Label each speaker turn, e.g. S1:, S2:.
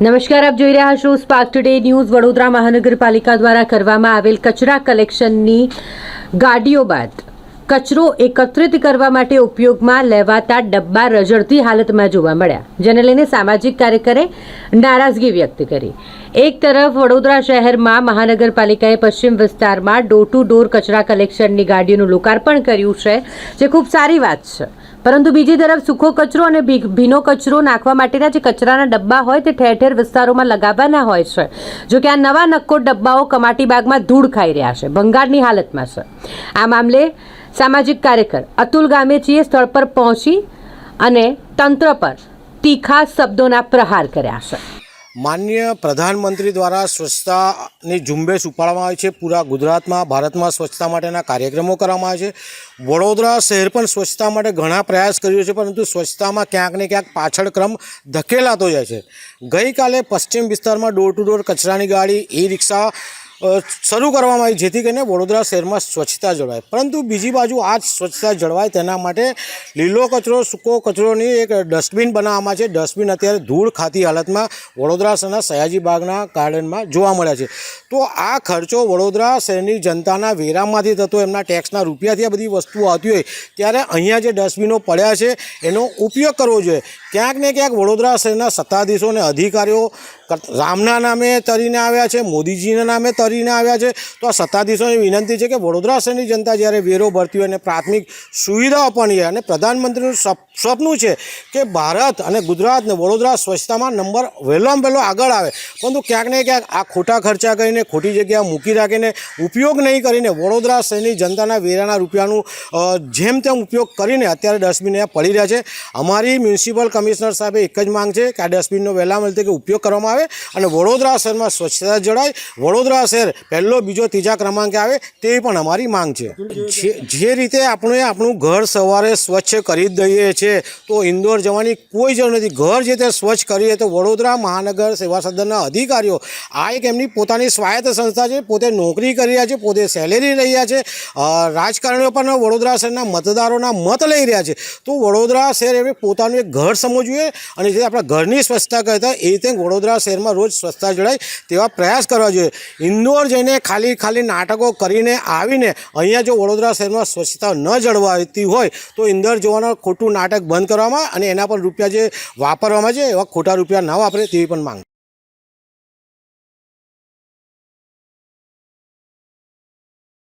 S1: નમસ્કાર, આપ જોઈ રહ્યા છો સ્પાર્ક ટુડે ન્યૂઝ વડોદરા મહાનગરપાલિકા દ્વારા કરવામાં આવેલ કચરા કલેક્શનની ગાડીઓ બાદ કચરો એકત્રિત કરવા માટે ઉપયોગમાં લેવાતા ડબ્બા રઝળતી હાલતમાં જોવા મળ્યા, જેને લઈને સામાજિક કાર્યકરે નારાજગી વ્યક્ત કરી. એક તરફ વડોદરા શહેરમાં મહાનગરપાલિકાએ પશ્ચિમ વિસ્તારમાં ડોર ટુ ડોર કચરા કલેક્શનની ગાડીઓનું લોકાર્પણ કર્યું છે, જે ખૂબ સારી વાત છે. પરંતુ બીજી તરફ સૂકો કચરો અને ભીનો કચરો નાખવા માટેના જે કચરાના ડબ્બા હોય તે ઠેર ઠેર વિસ્તારોમાં લગાવવાના હોય છે. જો કે આ નવા નક્કો ડબ્બાઓ કમાટી બાગમાં ધૂળ ખાઈ રહ્યા છે. ભંગારની હાલતમાં છે. આ મામલે સામાજિક કાર્યકર અતુલ ગામેચીએ સ્થળ પર પહોંચી અને તંત્ર પર તીખા શબ્દોના પ્રહાર કર્યા છે.
S2: માન્ય પ્રધાનમંત્રી દ્વારા સ્વચ્છતાની ઝુંબેશ ઉપાડવામાં આવી છે. પૂરા ગુજરાતમાં, ભારતમાં સ્વચ્છતા માટેના કાર્યક્રમો કરવામાં આવે છે. વડોદરા શહેર પણ સ્વચ્છતા માટે ઘણા પ્રયાસ કર્યો છે, પરંતુ સ્વચ્છતામાં ક્યાંક ને ક્યાંક પાછળ ક્રમ ધકેલાતો જાય છે. ગઈકાલે પશ્ચિમ વિસ્તારમાં ડોર ટુ ડોર કચરાની ગાડી ઈ રિક્ષા શરૂ કરવામાં આવી જેથી કરીને વડોદરા શહેરમાં સ્વચ્છતા જળવાય. પરંતુ બીજી બાજુ આ સ્વચ્છતા જળવાય તેના માટે લીલો કચરો, સૂકો કચરોની એક ડસ્ટબિન બનાવવામાં છે. ડસ્ટબિન અત્યારે ધૂળ ખાતી હાલતમાં વડોદરા શહેરના સયાજી બાગના ગાર્ડનમાં જોવા મળ્યા છે. તો આ ખર્ચો વડોદરા શહેરની જનતાના વેરામાંથી થતો, એમના ટેક્સના રૂપિયાથી આ બધી વસ્તુઓ આવતી હોય, ત્યારે અહીંયા જે ડસ્ટબિનો પડ્યા છે, એનો ઉપયોગ કરવો જોઈએ. ક્યાંક ને ક્યાંક વડોદરા શહેરના સત્તાધીશો અને અધિકારીઓ કર- રામના નામે તરીને આવ્યા છે, મોદીજીના નામે તરીને આવ્યા છે. તો આ સત્તાધીશોને વિનંતી છે કે વડોદરા શહેરની જનતા જ્યારે વેરો ભરતી હોય અને પ્રાથમિક સુવિધાઓ પણ હોય અને પ્રધાનમંત્રીનું સપનું છે કે ભારત અને ગુજરાતને વડોદરા સ્વચ્છતામાં નંબર વહેલામાં વહેલો આગળ આવે. પરંતુ ક્યાંક ને ક્યાંક આ ખોટા ખર્ચા કરીને, ખોટી જગ્યા મૂકી રાખીને, ઉપયોગ નહીં કરીને વડોદરા શહેરની જનતાના વેરાના રૂપિયાનું જેમ તેમ ઉપયોગ કરીને અત્યારે ડસ્ટબિન પડી રહ્યા છે. અમારી મ્યુનિસિપલ કમિશનર સાહેબે એક જ માંગ છે કે આ ડસ્ટબિનનો વહેલા મળતે કે ઉપયોગ કરવામાં આવે. અને વડોદરા શહેરમાં સ્વચ્છતા જળાય. વડોદરા શહેર પહેલો, બીજો, ત્રીજા ક્રમાંકે આવે તેવી પણ અમારી માંગ છે. જે- રીતે આપણે આપણું ઘર સવારે સ્વચ્છ કરી દઈએ છીએ, તો ઇન્દોર જવાની કોઈ જરૂર નથી. ઘર જે તે સ્વચ્છ કરીએ તો વડોદરા મહાનગર સેવા સદનના અધિકારીઓ, આ એક એમની પોતાની સ્વાયત્ત સંસ્થા છે, પોતે નોકરી કરી રહ્યા છે, પોતે સેલેરી લઈ રહ્યા છે રાજકારણીઓ પણ વડોદરા શહેરના મતદારોના મત લઈ રહ્યા છે. તો વડોદરા શહેર એમને પોતાનું એક ઘર સમજવું અને જે આપણા ઘરની સ્વચ્છતા કરતા એ રીતે વડોદરા શહેરમાં રોજ સ્વચ્છતા જળાય તેવા પ્રયાસ કરવા જોઈએ. ઇન્દોર જઈને ખાલી ખાલી નાટકો કરીને આવીને અહીંયા જો વડોદરા શહેરમાં સ્વચ્છતા ન જળવાતી હોય તો ઇન્દોર જોવાનું ખોટું નાટક બંધ કરવામાં અને એના પર રૂપિયા જે વાપરવામાં છે એવા ખોટા રૂપિયા ના વાપરે તેવી પણ માંગ.